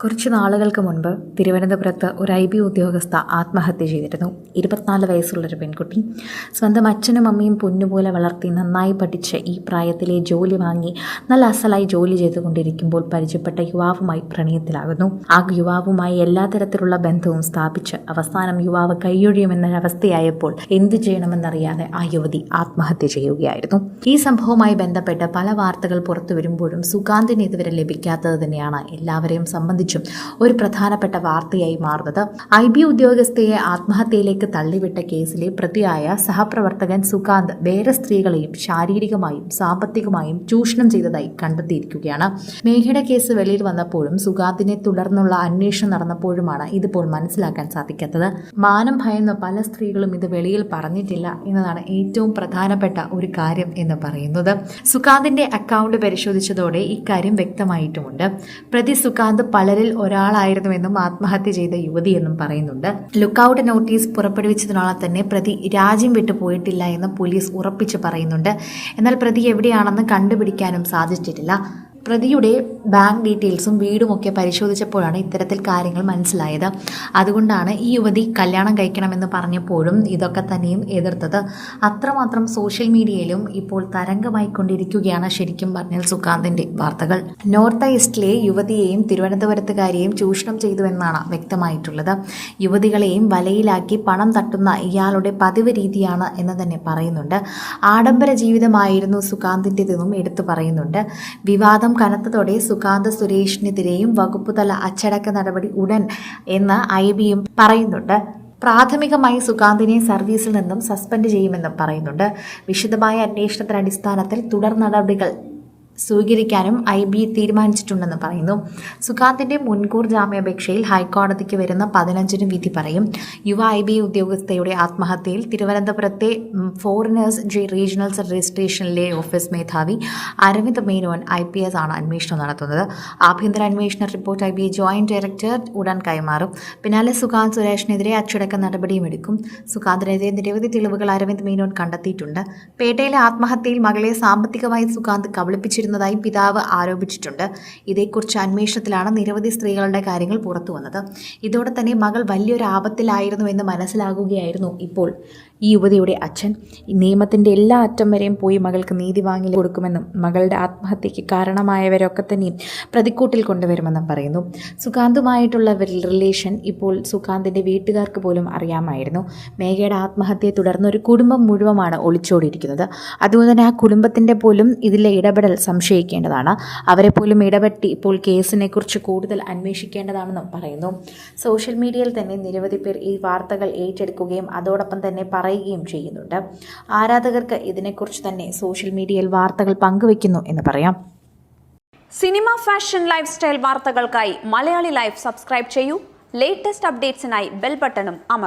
കുറച്ച് നാളുകൾക്ക് മുൻപ് തിരുവനന്തപുരത്ത് ഒരു ഐ ബി ഉദ്യോഗസ്ഥ ആത്മഹത്യ ചെയ്തിരുന്നു. ഇരുപത്തിനാല് വയസ്സുള്ളൊരു പെൺകുട്ടി സ്വന്തം അച്ഛനും അമ്മയും പൊന്നുപോലെ വളർത്തി നന്നായി പഠിച്ച് ഈ പ്രായത്തിലെ ജോലി വാങ്ങി നല്ല അസലായി ജോലി ചെയ്തുകൊണ്ടിരിക്കുമ്പോൾ പരിചയപ്പെട്ട യുവാവുമായി പ്രണയത്തിലാകുന്നു. ആ യുവാവുമായി എല്ലാ തരത്തിലുള്ള ബന്ധവും സ്ഥാപിച്ച് അവസാനം യുവാവ് കൈയൊഴിയുമെന്നൊരവസ്ഥയായപ്പോൾ എന്തു ചെയ്യണമെന്നറിയാതെ ആ യുവതി ആത്മഹത്യ ചെയ്യുകയായിരുന്നു. ഈ സംഭവവുമായി ബന്ധപ്പെട്ട് പല വാർത്തകൾ പുറത്തു വരുമ്പോഴും സുഗാന്തിന് ഇതുവരെ ലഭിക്കാത്തത് തന്നെയാണ് എല്ലാവരെയും സംബന്ധിച്ചും ഒരു പ്രധാനപ്പെട്ട വാർത്തയായി മാറുന്നത്. ഐ ബി ഉദ്യോഗസ്ഥയെ ആത്മഹത്യയിലേക്ക് തള്ളിവിട്ട കേസിലെ പ്രതിയായ സഹപ്രവർത്തകൻ സുകാന്ത് വേറെ സ്ത്രീകളെയും ശാരീരികമായും സാമ്പത്തികമായും ചൂഷണം ചെയ്തതായി കണ്ടെത്തിയിരിക്കുകയാണ്. മേഘയുടെ കേസ് വെളിയിൽ വന്നപ്പോഴും സുകാന്തിനെ തുടർന്നുള്ള അന്വേഷണം നടന്നപ്പോഴുമാണ് ഇതിപ്പോൾ മനസ്സിലാക്കാൻ സാധിക്കാത്തത്. മാനം ഭയന്ന പല സ്ത്രീകളും ഇത് വെളിയിൽ പറഞ്ഞിട്ടില്ല എന്നതാണ് ഏറ്റവും പ്രധാനപ്പെട്ട ഒരു കാര്യം എന്ന് പറയുന്നത്. സുകാന്തിന്റെ അക്കൗണ്ട് പരിശോധിച്ചതോടെ ഇക്കാര്യം വ്യക്തമായിട്ടുമുണ്ട്. പ്രതി സുകാന്ത് പലരിൽ ഒരാളായിരുന്നുവെന്നും ആത്മഹത്യ ചെയ്ത യുവതി എന്നും പറയുന്നുണ്ട്. ലുക്കൌട്ട് നോട്ടീസ് പുറപ്പെടുവിച്ചതിനോളം തന്നെ പ്രതി രാജ്യം വിട്ടു പോയിട്ടില്ല എന്ന് പോലീസ് ഉറപ്പിച്ചു പറയുന്നുണ്ട്. എന്നാൽ പ്രതി എവിടെയാണെന്ന് കണ്ടുപിടിക്കാനും സാധിച്ചിട്ടില്ല. പ്രതിയുടെ ബാങ്ക് ഡീറ്റെയിൽസും വീടുമൊക്കെ പരിശോധിച്ചപ്പോഴാണ് ഇത്തരത്തിൽ കാര്യങ്ങൾ മനസ്സിലായത്. അതുകൊണ്ടാണ് ഈ യുവതി കല്യാണം കഴിക്കണമെന്ന് പറഞ്ഞപ്പോഴും ഇതൊക്കെ തന്നെയും എതിർത്തത്. അത്രമാത്രം സോഷ്യൽ മീഡിയയിലും ഇപ്പോൾ തരംഗമായിക്കൊണ്ടിരിക്കുകയാണ് ശരിക്കും പറഞ്ഞാൽ സുഖാന്തിന്റെ വാർത്തകൾ. നോർത്ത് ഈസ്റ്റിലെ യുവതിയെയും തിരുവനന്തപുരത്തുകാരെയും ചൂഷണം ചെയ്തുവെന്നാണ് വ്യക്തമായിട്ടുള്ളത്. യുവതികളെയും വലയിലാക്കി പണം തട്ടുന്ന ഇയാളുടെ പതിവ് രീതിയാണ് എന്ന് തന്നെ പറയുന്നുണ്ട്. ആഡംബര ജീവിതമായിരുന്നു സുഖാന്തിന്റെതെന്നും എടുത്തു പറയുന്നുണ്ട്. വിവാദം കനത്തതോടെ സുകാന്ത് സുരേഷിനെതിരെയും വകുപ്പുതല അച്ചടക്ക നടപടി ഉടൻ എന്ന് ഐ ബിയും പറയുന്നുണ്ട്. പ്രാഥമികമായി സുകാന്തിനെ സർവീസിൽ നിന്നും സസ്പെൻഡ് ചെയ്യുമെന്നും പറയുന്നുണ്ട്. വിശദമായ അന്വേഷണത്തിന്റെ അടിസ്ഥാനത്തിൽ തുടർ നടപടികൾ സ്വീകരിക്കാനും ഐ ബി തീരുമാനിച്ചിട്ടുണ്ടെന്ന് പറയുന്നു. സുകാന്തിന്റെ മുൻകൂർ ജാമ്യാപേക്ഷയിൽ ഹൈക്കോടതിക്ക് വരുന്ന പതിനഞ്ചിന് വിധി പറയും. യുവ ഐ ബി ഉദ്യോഗസ്ഥയുടെ ആത്മഹത്യയിൽ തിരുവനന്തപുരത്തെ ഫോറിനേഴ്സ് ജി റീജിയണൽ രജിസ്ട്രേഷനിലെ ഓഫീസ് മേധാവി Aravind Menon I P S ആണ് അന്വേഷണം നടത്തുന്നത്. ആഭ്യന്തര അന്വേഷണ report I B joint director ഉടൻ കൈമാറും. പിന്നാലെ സുഖാന്ത് സുരേഷിനെതിരെ അച്ചടക്ക നടപടിയും എടുക്കും. സുഖാന്തിനെതിരെ നിരവധി തെളിവുകൾ അരവിന്ദ് മേനോൻ കണ്ടെത്തിയിട്ടുണ്ട്. പേട്ടയിലെ ആത്മഹത്യയിൽ മകളെ സാമ്പത്തികമായി സുകാന്ത് കബളിപ്പിച്ചിരുന്നതായി പിതാവ് ആരോപിച്ചിട്ടുണ്ട്. ഇതേക്കുറിച്ച് അന്വേഷണത്തിലാണ് നിരവധി സ്ത്രീകളുടെ കാര്യങ്ങൾ പുറത്തു വന്നത് ഇതോടെ തന്നെ മകൾ വലിയൊരു ആപത്തിലായിരുന്നു എന്ന് മനസ്സിലാകുകയായിരുന്നു ഇപ്പോൾ. ഈ യുവതിയുടെ അച്ഛൻ നിയമത്തിന്റെ എല്ലാ അറ്റം വരെയും പോയി മകൾക്ക് നീതി വാങ്ങി കൊടുക്കുമെന്നും മകളുടെ ആത്മഹത്യയ്ക്ക് കാരണമായവരൊക്കെ തന്നെയും പ്രതിക്കൂട്ടിൽ കൊണ്ടുവരുമെന്നും പറയുന്നു. സുകാന്തുമായിട്ടുള്ള റിലേഷൻ ഇപ്പോൾ സുകാന്തിന്റെ വീട്ടുകാർക്ക് പോലും അറിയാമായിരുന്നു. മേഘയുടെ ആത്മഹത്യയെ തുടർന്ന് ഒരു കുടുംബം മുഴുവമാണ് ഒളിച്ചോടിയിരിക്കുന്നത്. അതുകൊണ്ട് തന്നെ ആ കുടുംബത്തിന്റെ പോലും ഇതിലെ ഇടപെടൽ സംശയിക്കേണ്ടതാണ്. അവരെ പോലും ഇടപെട്ടി ഇപ്പോൾ കേസിനെക്കുറിച്ച് കൂടുതൽ അന്വേഷിക്കേണ്ടതാണെന്നും പറയുന്നു. സോഷ്യൽ മീഡിയയിൽ തന്നെ നിരവധി പേർ ഈ വാർത്തകൾ ഏറ്റെടുക്കുകയും അതോടൊപ്പം തന്നെ പറയുകയും ചെയ്യുന്നുണ്ട്. ആരാധകർക്ക് ഇതിനെക്കുറിച്ച് തന്നെ സോഷ്യൽ മീഡിയയിൽ വാർത്തകൾ പങ്കുവയ്ക്കുന്നു എന്ന് പറയാം. സിനിമ ഫാഷൻ ലൈഫ് സ്റ്റൈൽ വാർത്തകൾക്കായി മലയാളി ലൈഫ് സബ്സ്ക്രൈബ് ചെയ്യൂ. ലേറ്റസ്റ്റ് അപ്ഡേറ്റ്സിനായി ബെൽ ബട്ടണും അമർ